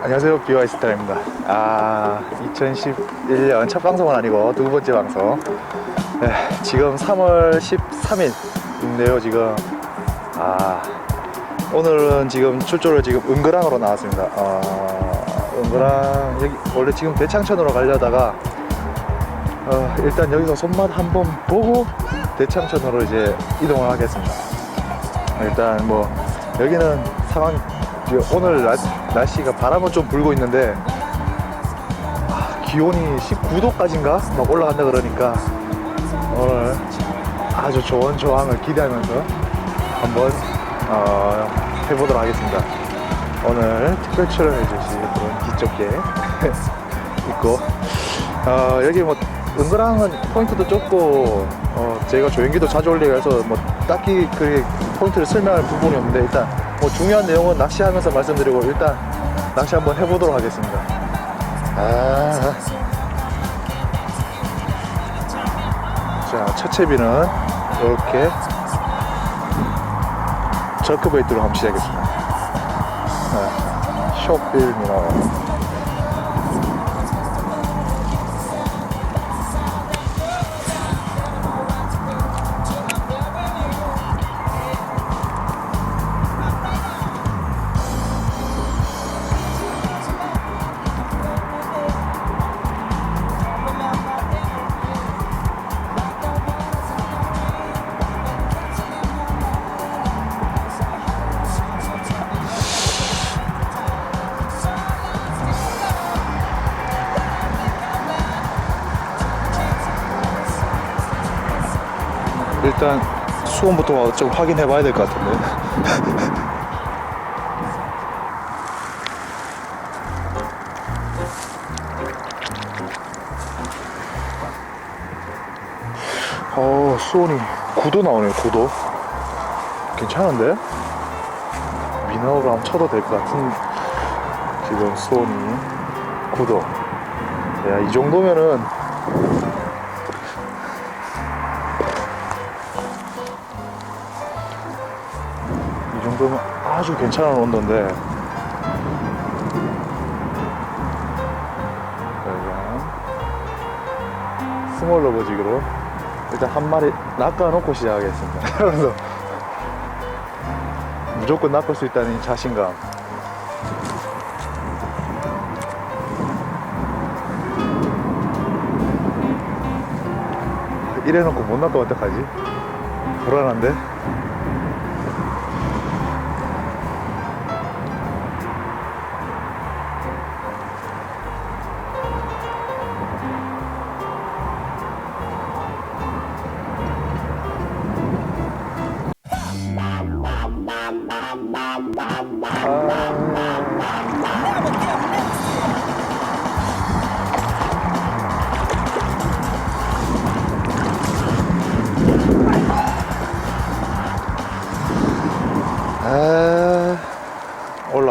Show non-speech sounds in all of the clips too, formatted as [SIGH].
안녕하세요. 비와이스타입니다. 아 2011년 첫 방송은 아니고 두 번째 방송. 네, 지금 3월 13일인데요 지금. 아 오늘은 지금 출조를 지금 은그랑으로 나왔습니다. 어, 은그랑 여기 원래 지금 대창천으로 가려다가 어, 일단 여기서 손맛 한번 보고 대창천으로 이제 이동을 하겠습니다. 일단 뭐 여기는 상황 오늘 날, 날씨가 바람은 좀 불고 있는데 아, 기온이 19도까지인가 막 올라간다 그러니까 오늘 아주 좋은 조항을 기대하면서 한번 어, 해보도록 하겠습니다. 오늘 특별 출연해 주신 그런 기적게 있고 어, 여기 뭐 은근랑은 포인트도 좁고 어, 제가 조연기도 자주 올리고 해서 뭐 딱히 그 포인트를 설명할 부분이 없는데 일단 뭐 중요한 내용은 낚시하면서 말씀드리고 일단 낚시 한번 해보도록 하겠습니다. 아. 자, 첫 채비는 이렇게 저크베이트로 한번 시작하겠습니다. 네. 쇼필 미너. 수온부터 좀 확인해 봐야 될 것 같은데. 어, 수온이 9도 나오네요, 9도. 괜찮은데? 미나오를 한번 쳐도 될 것 같은 지금 수온이 9도. 야, 이 정도면은 정도면 아주 괜찮은 온도인데 일단 스몰 러버직으로 일단 한 마리 낚아놓고 시작하겠습니다 [LAUGHS] 그래서 무조건 낚을 수 있다는 이 자신감 이래놓고 못 낚으면 어떡하지? 불안한데?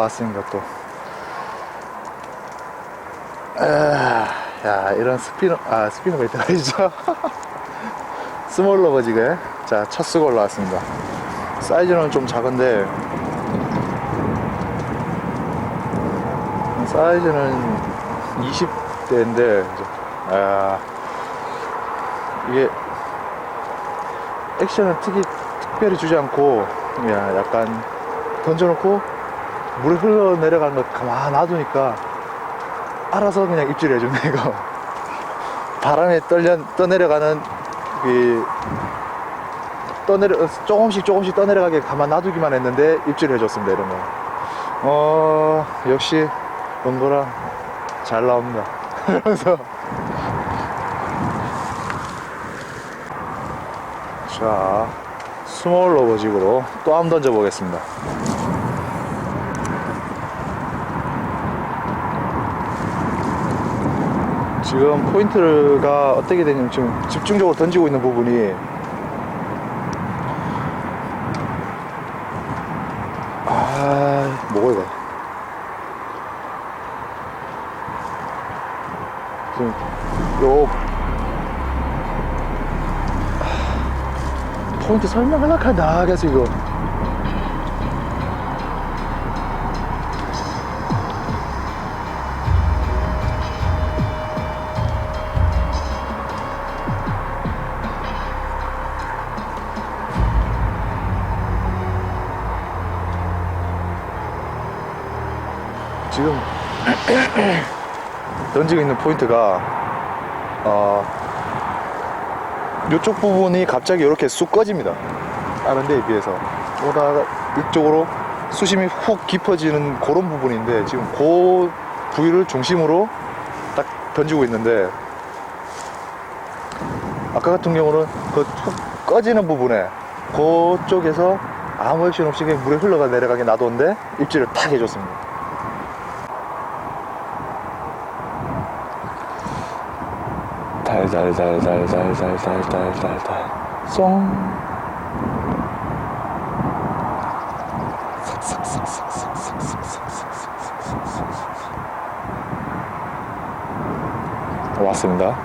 올라왔으니까 또. 아, 야, 이런 스피너, 아, 스피너 베이트가 아니죠. 스몰 러버지게. 자, 첫 수고 올라왔습니다. 사이즈는 좀 작은데, 사이즈는 20대인데, 아, 이게, 액션을 특이, 특별히 주지 않고, 야, 약간 던져놓고 물에 흘러 내려가는 거 가만 놔두니까 알아서 그냥 입질 해 주네, 이거. 바람에 떨려, 떠내려가는, 그, 떠내려, 조금씩 조금씩 떠내려가게 가만 놔두기만 했는데 입질 해줬습니다, 이런 거. 어, 역시, 원거랑 잘 나옵니다. [LAUGHS] 그래서. 자, 스몰 로버직으로 또 한번 던져 보겠습니다. 지금 포인트가 어떻게 되냐면 지금 집중적으로 던지고 있는 부분이 아 뭐고 이거 지금 요 포인트 설명하려고 하다 계속 이거 던지고 있는 포인트가 어, 이쪽 부분이 갑자기 이렇게 쑥 꺼집니다. 다른 데에 비해서 오다가 이쪽으로 수심이 훅 깊어지는 그런 부분인데 지금 그 부위를 중심으로 딱 던지고 있는데 아까 같은 경우는 그훅 꺼지는 부분에 그쪽에서 아무 액션 없이 물에 흘러가 내려가게 놔뒀는데 입질을 탁 해줬습니다. 달달달달달달달달달달 송 왔습니다.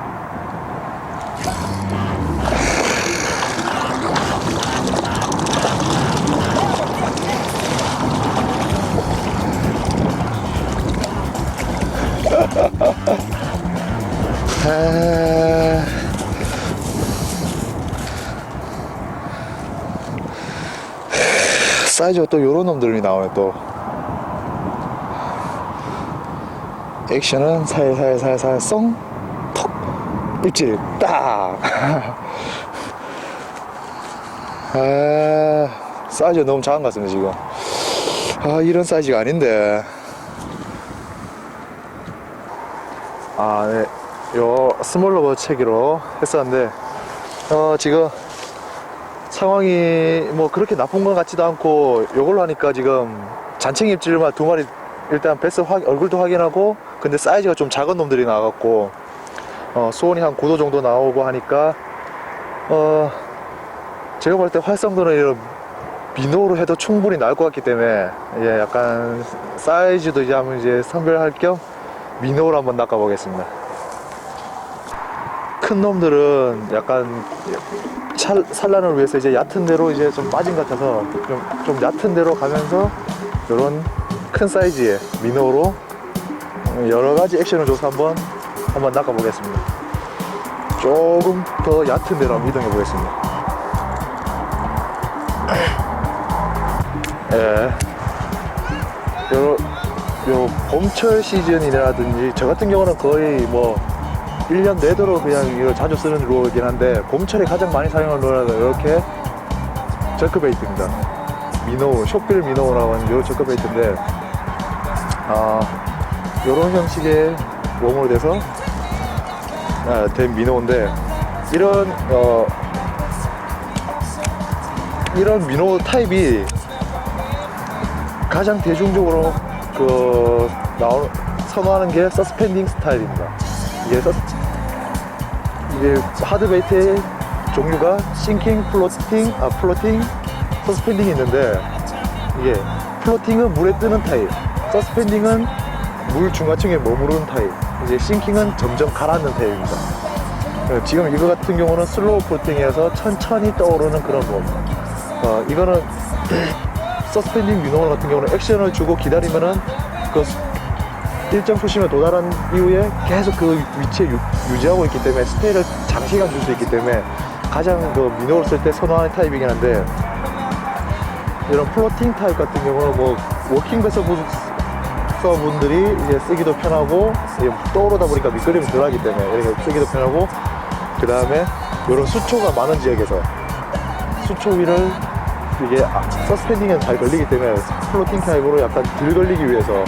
[LAUGHS] 아... 사이즈가 또 요런 놈들이 나오네 또. 액션은 살살살살 썽톡 입질 딱. [LAUGHS] 아, 사이즈가 너무 작은 것 같습니다 지금. 아 이런 사이즈가 아닌데. 아, 네. 요 스몰 러버 채기로 했었는데 어, 지금 상황이 뭐 그렇게 나쁜 것 같지도 않고 요걸로 하니까 지금 잔챙 입질만 두 마리 일단 베스 확, 얼굴도 확인하고 근데 사이즈가 좀 작은 놈들이 나와갖고 어, 수온이 한 9도 정도 나오고 하니까 어 제가 볼 때 활성도는 이런 미노로 해도 충분히 나올 것 같기 때문에 예, 약간 사이즈도 이제 한번 이제 선별할 겸 미노로 한번 낚아보겠습니다. 큰 놈들은 약간 찰, 산란을 위해서 이제 얕은 데로 이제 좀 빠진 것 같아서 좀, 좀 얕은 데로 가면서 이런 큰 사이즈의 미노로 여러 가지 액션을 줘서 한번 한번 낚아 보겠습니다. 조금 더 얕은 데로 한번 이동해 보겠습니다. [CLEARS THROAT] 예. 요, 요 봄철 시즌이라든지 저 같은 경우는 거의 뭐 1년 내도록 그냥 이걸 자주 쓰는 루어이긴 한데 봄철에 가장 많이 사용하는 루어는 이렇게 저크베이트입니다. 미노우, 쇼필 미노우라고 하는 요 저크베이트인데 아 요런 형식의 웜으로 돼서 아, 된 미노인데 이런 어 이런 미노 타입이 가장 대중적으로 그 나오 선호하는 게 서스펜딩 스타일입니다. 이게 서 이게 하드베이트의 종류가 싱킹, 플로팅, 아 플로팅, 서스펜딩이 있는데 이게 플로팅은 물에 뜨는 타입, 서스펜딩은 물 중간층에 머무르는 타입, 이제 싱킹은 점점 가라앉는 타입입니다. 어, 지금 이거 같은 경우는 슬로우 플로팅에서 천천히 떠오르는 그런 몸. 어, 이거는 [CLEARS THROAT] 서스펜딩 미노 같은 경우는 액션을 주고 기다리면은 그 일정 수심에 도달한 이후에 계속 그 위치에 유, 유지하고 있기 때문에 스테이를 장시간 줄 수 있기 때문에 가장 그 미노를 쓸 때 선호하는 타입이긴 한데 이런 플로팅 타입 같은 경우는 뭐 워킹 베서 분들이 이제 쓰기도 편하고 이제 떠오르다 보니까 미끄럼이 덜하기 때문에 이렇게 쓰기도 편하고 그 다음에 이런 수초가 많은 지역에서 수초 위를 이게 아, 서스펜딩은 잘 걸리기 때문에 플로팅 타입으로 약간 덜 걸리기 위해서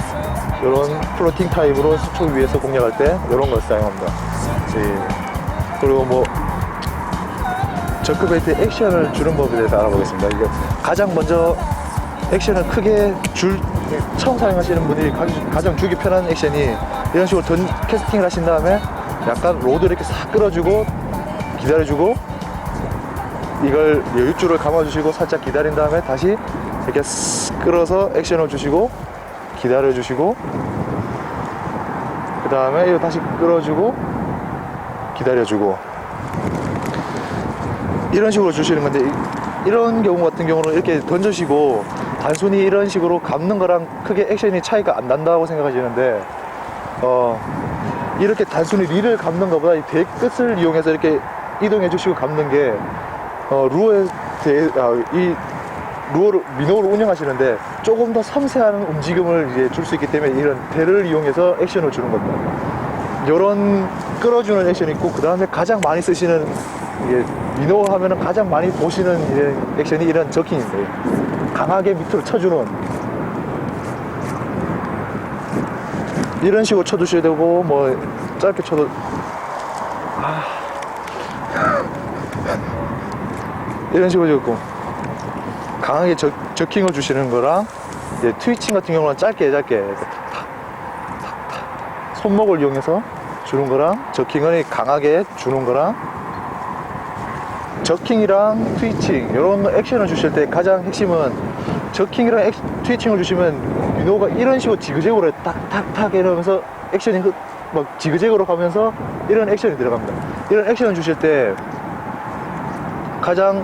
이런 플로팅 타입으로 수초 위에서 공략할 때 이런 걸 사용합니다. 예. 그리고 뭐 저크베이트 액션을 주는 법에 대해서 알아보겠습니다. 이게 가장 먼저 액션을 크게 줄 처음 사용하시는 분들이 가- 가장 주기 편한 액션이 이런 식으로 던 캐스팅을 하신 다음에 약간 로드 이렇게 싹 끌어주고 기다려주고 이걸 여유줄을 감아주시고 살짝 기다린 다음에 다시 이렇게 쓱 끌어서 액션을 주시고 기다려 주시고 그 다음에 이거 다시 끌어주고 기다려 주고. 이런 식으로 주시는 건데 이- 이런 경우 같은 경우는 이렇게 던져시고 단순히 이런 식으로 감는 거랑 크게 액션이 차이가 안 난다고 생각하시는데 어 이렇게 단순히 릴을 감는 것보다 이대 끝을 이용해서 이렇게 이동해 주시고 감는 게 어, 루어에 대해 아, 이 루어를 미노를 운영하시는데 조금 더 섬세한 움직임을 이제 줄 수 있기 때문에 이런 대를 이용해서 액션을 주는 겁니다. 이런 끌어주는 액션이 있고 그 다음에 가장 많이 쓰시는 이게 미노 하면은 가장 많이 보시는 액션이 이런 저킹인데 강하게 밑으로 쳐주는 이런 식으로 쳐주셔야 되고 뭐 짧게 쳐도 아 [LAUGHS] 이런 식으로 있고 강하게 저, 저킹을 주시는 거랑 이제 트위칭 같은 경우는 짧게 짧게. 손목을 이용해서 주는 거랑 저킹을 강하게 주는 거랑 저킹이랑 트위칭 이런 액션을 주실 때 가장 핵심은 저킹이랑 액, 트위칭을 주시면 민호가 이런 식으로 지그재그로 탁탁탁 이러면서 액션이 그- 막 지그재그로 가면서 이런 액션이 들어갑니다. 이런 액션을 주실 때 가장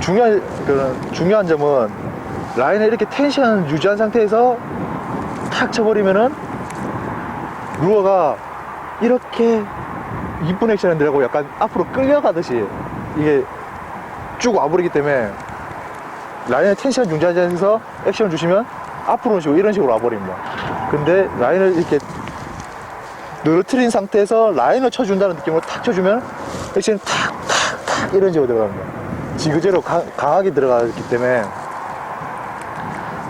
중요한 그 중요한 점은 라인에 이렇게 텐션 유지한 상태에서 탁 쳐버리면은 루어가 이렇게 이쁜 액션을 들어가고 약간 앞으로 끌려가듯이 이게 쭉 와버리기 때문에 라인에 텐션 유지하면서 액션을 주시면 앞으로 식으로 이런 식으로 와버립니다. 근데 라인을 이렇게 늘어뜨린 상태에서 라인을 쳐준다는 느낌으로 탁 쳐주면 액션이 탁 탁 탁 이런 식으로 들어갑니다. 지그재로 강, 강하게 들어가기 때문에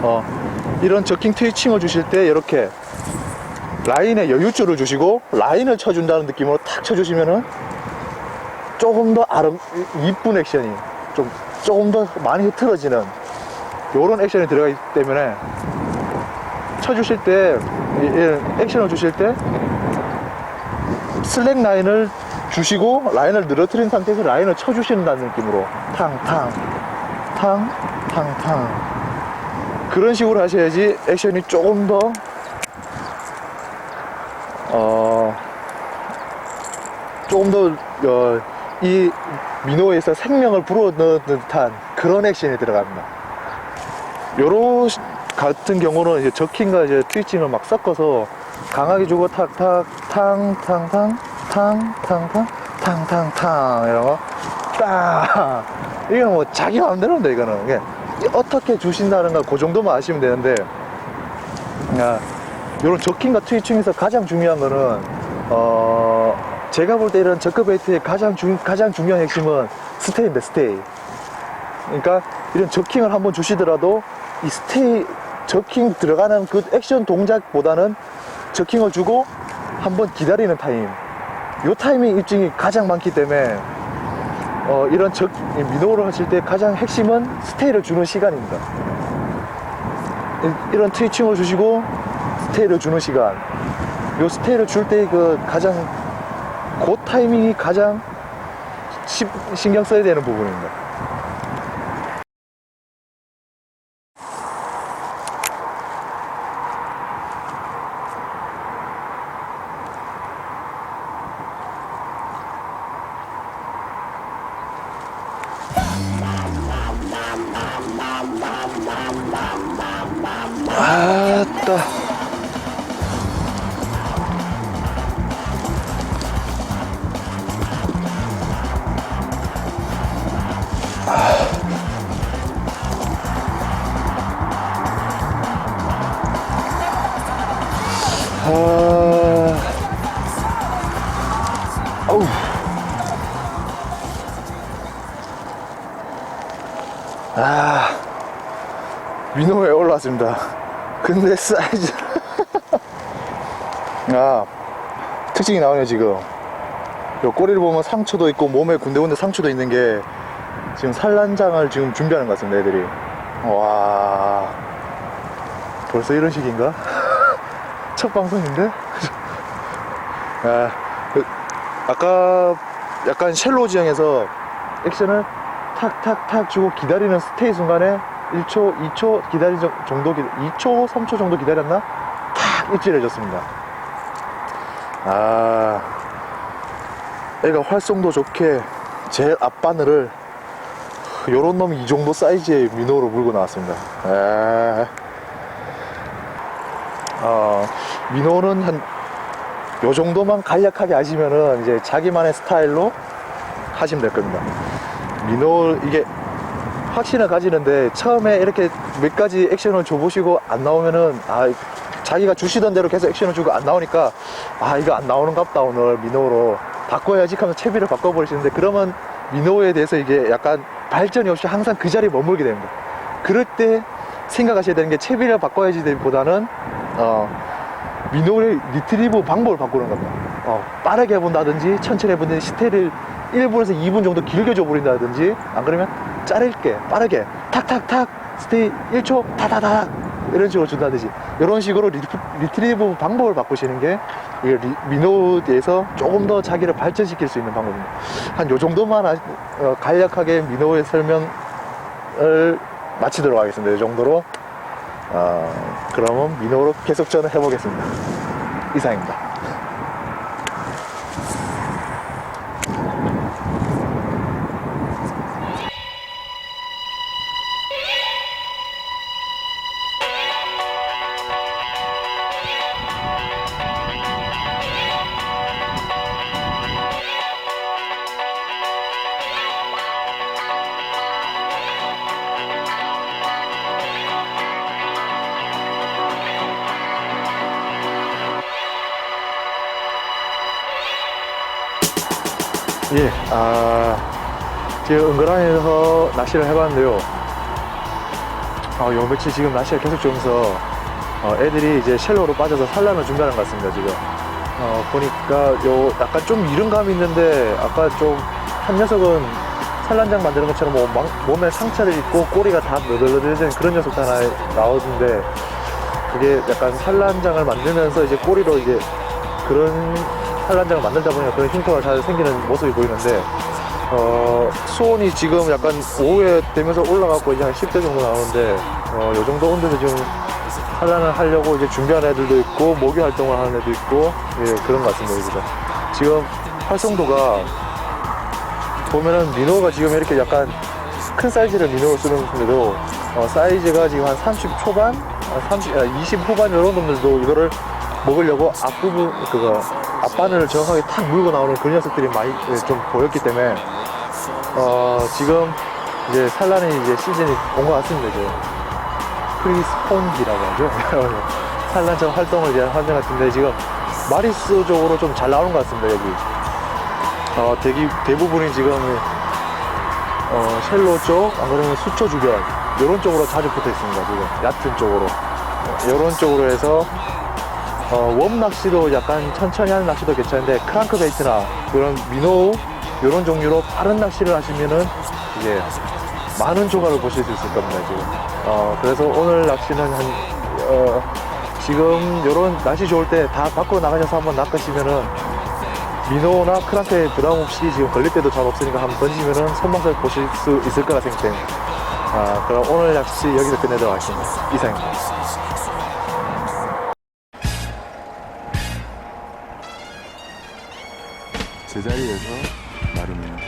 어, 이런 저킹 트위칭을 주실 때 이렇게 라인에 여유줄을 주시고 라인을 쳐준다는 느낌으로 탁 쳐주시면은 조금 더 아름 이쁜 액션이 좀 조금 더 많이 흐트러지는 요런 액션이 들어가기 때문에 쳐주실 때 액션을 주실 때 슬랙 라인을 주시고 라인을 늘어뜨린 상태에서 라인을 쳐주신다는 느낌으로 탕탕 탕 탕탕 그런 식으로 하셔야지 액션이 조금 더 어, 조금 더, 어, 이 민호에서 생명을 불어넣는 듯한 그런 액션이 들어갑니다. 요런 시- 같은 경우는 이제 저킹과 이제 트위칭을 막 섞어서 강하게 주고 탁탁, 탕, 탕, 탕, 탕, 탕, 탕, 탕, 탕, 탕, 이런 거. 딱! 이건 뭐 자기 마음대로인데, 이거는. 어떻게 주신다는 거, 그 정도만 아시면 되는데, 아, 이런 저킹과 트위칭에서 가장 중요한 거는 어 제가 볼 때 이런 저크 베이트의 가장 중 가장 중요한 핵심은 스테이인데 스테이. 그러니까 이런 저킹을 한번 주시더라도 이 스테이 저킹 들어가는 그 액션 동작보다는 저킹을 주고 한번 기다리는 타임. 요 타이밍 입증이 가장 많기 때문에 어 이런 적 미노를 하실 때 가장 핵심은 스테이를 주는 시간입니다. 이- 이런 트위칭을 주시고 스테이를 주는 시간 요 스테이를 줄 때 그 가장 그 타이밍이 가장 시- 신경 써야 되는 부분입니다 올라왔습니다. 근데 사이즈. 아, 특징이 나오네요, 지금. 요 꼬리를 보면 상처도 있고, 몸에 군데군데 상처도 있는 게, 지금 산란장을 지금 준비하는 것 같습니다, 애들이. 와, 벌써 이런 식인가? [LAUGHS] 첫 방송인데? [LAUGHS] 아, 그, 아까 약간 쉘로 지형에서 액션을 탁탁탁 주고 기다리는 스테이 순간에 1초, 2초 기다리 정- 정도, 기, 2초, 3초 정도 기다렸나? 탁 입질해줬습니다. 아, 애가 활성도 좋게 제일 앞바늘을 요런 놈이 이 정도 사이즈의 민호로 물고 나왔습니다. 아, 어, 민호는 한 요 정도만 간략하게 아시면은 이제 자기만의 스타일로 하시면 될 겁니다. 민호 이게 확신을 가지는데 처음에 이렇게 몇 가지 액션을 줘보시고 안 나오면은 아 자기가 주시던 대로 계속 액션을 주고 안 나오니까 아 이거 안 나오는갑다 오늘 민호로 바꿔야지 하면서 채비를 바꿔버리시는데 그러면 민호에 대해서 이게 약간 발전이 없이 항상 그 자리에 머물게 됩니다. 그럴 때 생각하셔야 되는 게 채비를 바꿔야지 보다는 어 민호의 리트리브 방법을 바꾸는 겁니다. 어, 빠르게 해본다든지 천천히 해본다든지 스테이를 1분에서 2분 정도 길게 줘버린다든지 안 그러면 짧게 빠르게 탁탁탁 스테이 1초 타다닥 이런 식으로 준다든지 이런 식으로 리, 리트리브 방법을 바꾸시는 게 이게 리- 민호에서 조금 더 자기를 발전시킬 수 있는 방법입니다. 한 요 정도만 아- 어, 간략하게 민호의 설명을 마치도록 하겠습니다. 이 정도로 어, 그러면 민호로 계속 저는 해보겠습니다. 이상입니다. 예, 아, 지금 은근한에서 낚시를 해봤는데요. 어, 요 며칠 지금 낚시가 계속 좋으면서 어, 애들이 이제 쉘로로 빠져서 산란을 준비하는 것 같습니다, 지금. 어, 보니까 요 약간 좀 이른 감이 있는데 아까 좀 한 녀석은 산란장 만드는 것처럼 뭐 막- 몸에 상처를 입고 꼬리가 다 너덜너덜해진 그런 녀석 하나 나오는데 그게 약간 산란장을 만들면서 이제 꼬리로 이제 그런 산란장을 만들다 보니까 그런 흉터가 잘 생기는 모습이 보이는데 어, 수온이 지금 약간 오후에 되면서 올라가고 이제 한 10대 정도 나오는데 어, 요 정도 온도에서 지금 산란을 하려고 이제 준비하는 애들도 있고 모기 활동을 하는 애도 있고 예, 그런 것 같습니다 지금 활성도가 보면은 민호가 지금 이렇게 약간 큰 사이즈를 민호로 쓰는데도 어, 사이즈가 지금 한 30 초반, 아, 30, 아, 20 후반 이런 놈들도 이거를 먹으려고 앞부분 그거 앞바늘을 정확하게 탁 물고 나오는 그런 녀석들이 많이 예, 좀 보였기 때문에 어, 지금 이제 산란이 이제 시즌이 온 것 같습니다 이제. 프리스폰기라고 하죠? [LAUGHS] 산란처럼 활동을 위한 환경 같은데 지금 마리스 쪽으로 좀 잘 나오는 것 같습니다 여기. 어, 대기, 대부분이 지금 어, 쉘로 쪽, 안 그러면 수초 주변 이런 쪽으로 자주 붙어 있습니다. 지금. 얕은 쪽으로. 이런 쪽으로 해서 어, 웜 낚시도 약간 천천히 하는 낚시도 괜찮은데 크랑크 베이트나 그런 민호 이런 종류로 빠른 낚시를 하시면은 이제 많은 조각을 보실 수 있을 겁니다. 지금 어, 그래서 오늘 낚시는 한 어, 지금 이런 날씨 좋을 때 다 밖으로 나가셔서 한번 낚으시면은 민호나 크랑크에 부담 없이 지금 걸릴 때도 잘 없으니까 한번 던지면은 손맛을 보실 수 있을 거라 생각됩니다. 아, 그럼 오늘 낚시 여기서 끝내도록 하겠습니다. 이상입니다. 제자리에서 나르면 돼.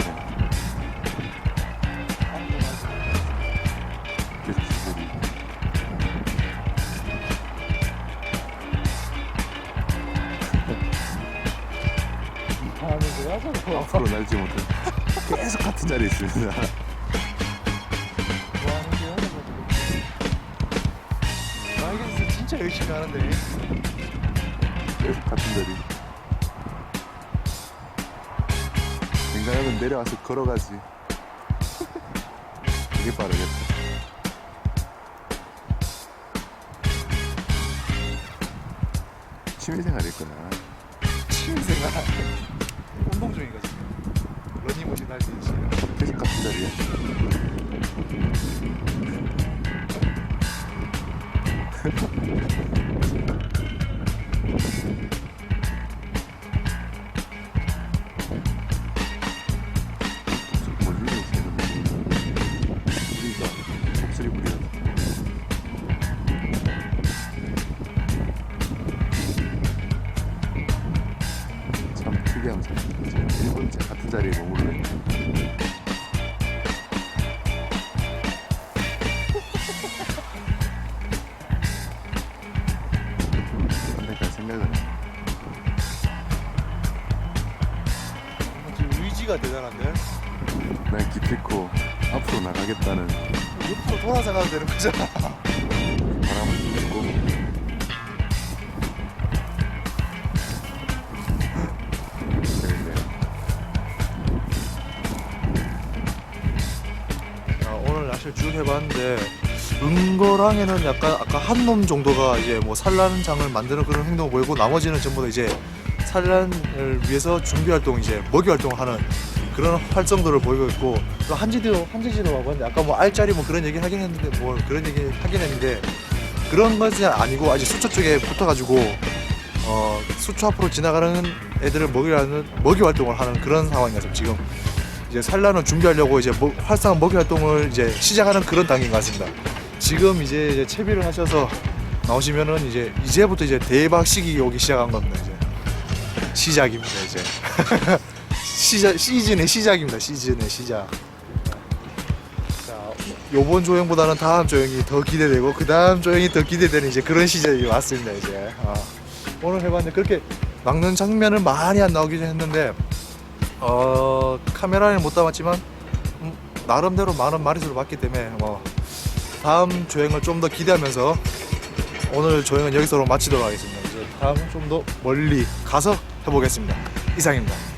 계속 제자리. 앞으로 날지 못해. 계속 같은 자리에 있습니다. 나에게서 진짜 열심히 하는데. 계속 같은 자리. 냉장하면 내려와서 걸어가지. 되게 빠르겠다. 취미생활이구나. 취미생활. 운동 중인 거지. 러닝머신 할수 있지. 계속 같은 자리야. 일본제 같은 자리에 머무르는. 낚시를 쭉 해봤는데 은거랑에는 약간 아까 한 놈 정도가 이제 뭐 산란 장을 만드는 그런 행동을 보이고 나머지는 전부 다 이제 산란을 위해서 준비 활동 이제 먹이 활동을 하는 그런 활성도를 보이고 있고 또 한지도 한지지도 와봤는데 아까 뭐 알짜리 뭐 그런 얘기 하긴 했는데 뭐 그런 얘기 하긴 했는데 그런 것은 아니고 아직 수초 쪽에 붙어가지고 어 수초 앞으로 지나가는 애들을 먹이라는 먹이 활동을 하는 그런 상황이어서 지금 이제 산란을 준비하려고 이제 뭐- 활성화 먹이 활동을 이제 시작하는 그런 단계인 것 같습니다. 지금 이제, 채비를 하셔서 나오시면은 이제 이제부터 이제 대박 시기 오기 시작한 겁니다. 이제 시작입니다. 이제 [LAUGHS] 시작 시즌의 시작입니다. 시즌의 시작. 자, 요번 조형보다는 다음 조형이 더 기대되고 그 다음 조형이 더 기대되는 이제 그런 시즌이 왔습니다. 이제 아, 오늘 해봤는데 그렇게 막는 장면은 많이 안 나오긴 했는데 어 카메라에는 못 담았지만 음, 나름대로 많은 마리수를 봤기 때문에 뭐 다음 조행을 좀 더 기대하면서 오늘 조행은 여기서 마치도록 하겠습니다. 다음 좀 더 멀리 가서 해보겠습니다. 이상입니다.